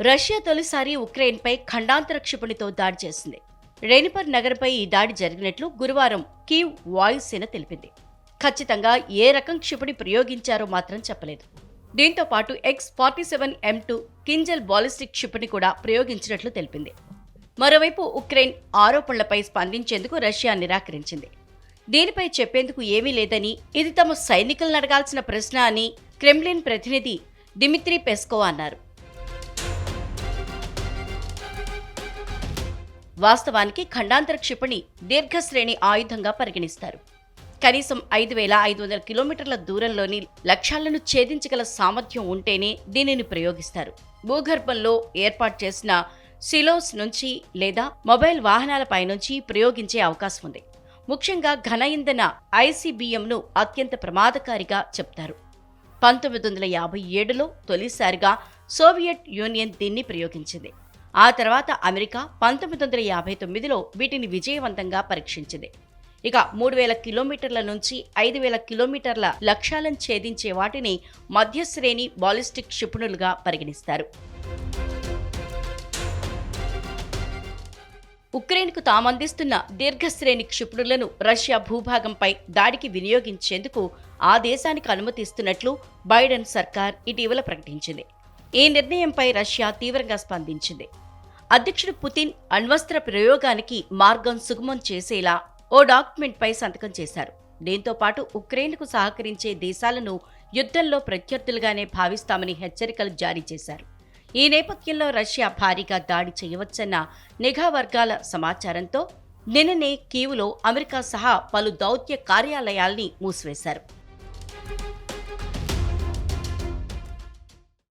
Russia తొలిసారి ఉక్రెయిన్పై ఖండాంతర క్షిపణితో దాడి చేసింది. రెనిపర్ నగరంపై ఈ దాడి జరిగినట్లు గురువారం కీవ్ వాయుసేన తెలిపింది. ఖచ్చితంగా ఏ రకం క్షిపణి ప్రయోగించారో మాత్రం చెప్పలేదు. దీంతో పాటు X forty seven M two Kinzhal ballistic క్షిపణి కూడా ప్రయోగించినట్లు తెలిపింది. మరోవైపు ఉక్రెయిన్ ఆరోపణలపై స్పందించేందుకు రష్యా నిరాకరించింది. దీనిపై చెప్పేందుకు ఏమీ లేదని ఇది తమ సైనికులను అడగాల్సిన ప్రశ్న అని క్రెమ్లిన్ ప్రతినిధి డిమిత్రీ పెస్కో అన్నారు. వాస్తవానికి ఖండాంతర క్షిపణి దీర్ఘశ్రేణి ఆయుధంగా పరిగణిస్తారు. కనీసం ఐదు వేల ఐదు వందల కిలోమీటర్ల దూరంలోని లక్ష్యాలను ఛేదించగల సామర్థ్యం ఉంటేనే దీనిని ప్రయోగిస్తారు. భూగర్భంలో ఏర్పాటు చేసిన సిలోస్ నుంచి లేదా మొబైల్ వాహనాలపై నుంచి ప్రయోగించే అవకాశం ఉంది. ముఖ్యంగా ఘన ఇంధన ఐసీబీఎంను అత్యంత ప్రమాదకారిగా చెప్తారు. పంతొమ్మిది వందల యాభై ఏడులో తొలిసారిగా సోవియట్ యూనియన్ దీన్ని ప్రయోగించింది. ఆ తర్వాత అమెరికా పంతొమ్మిది వందల యాభై తొమ్మిదిలో వీటిని విజయవంతంగా పరీక్షించింది. ఇక మూడు వేల కిలోమీటర్ల నుంచి ఐదు వేల కిలోమీటర్ల లక్ష్యాలను ఛేదించే వాటిని మధ్యశ్రేణి బాలిస్టిక్ క్షిపణులుగా పరిగణిస్తారు. ఉక్రెయిన్కు తామందిస్తున్న దీర్ఘశ్రేణి క్షిపణులను రష్యా భూభాగంపై దాడికి వినియోగించేందుకు ఆ దేశానికి అనుమతిస్తున్నట్లు బైడెన్ సర్కార్ ఇటీవల ప్రకటించింది. ఈ నిర్ణయంపై రష్యా తీవ్రంగా స్పందించింది. అధ్యక్షుడు పుతిన్ అణ్వస్త్ర ప్రయోగానికి మార్గం సుగమం చేసేలా ఓ డాక్యుమెంట్పై సంతకం చేశారు. దీంతో పాటు ఉక్రెయిన్కు సహకరించే దేశాలను యుద్ధంలో ప్రత్యర్థులుగానే భావిస్తామని హెచ్చరికలు జారీ చేశారు. ఈ నేపథ్యంలో రష్యా భారీగా దాడి చేయవచ్చన్న నిఘా వర్గాల సమాచారంతో నిన్ననే కీవులో అమెరికా సహా పలు దౌత్య కార్యాలయాల్ని మూసివేశారు.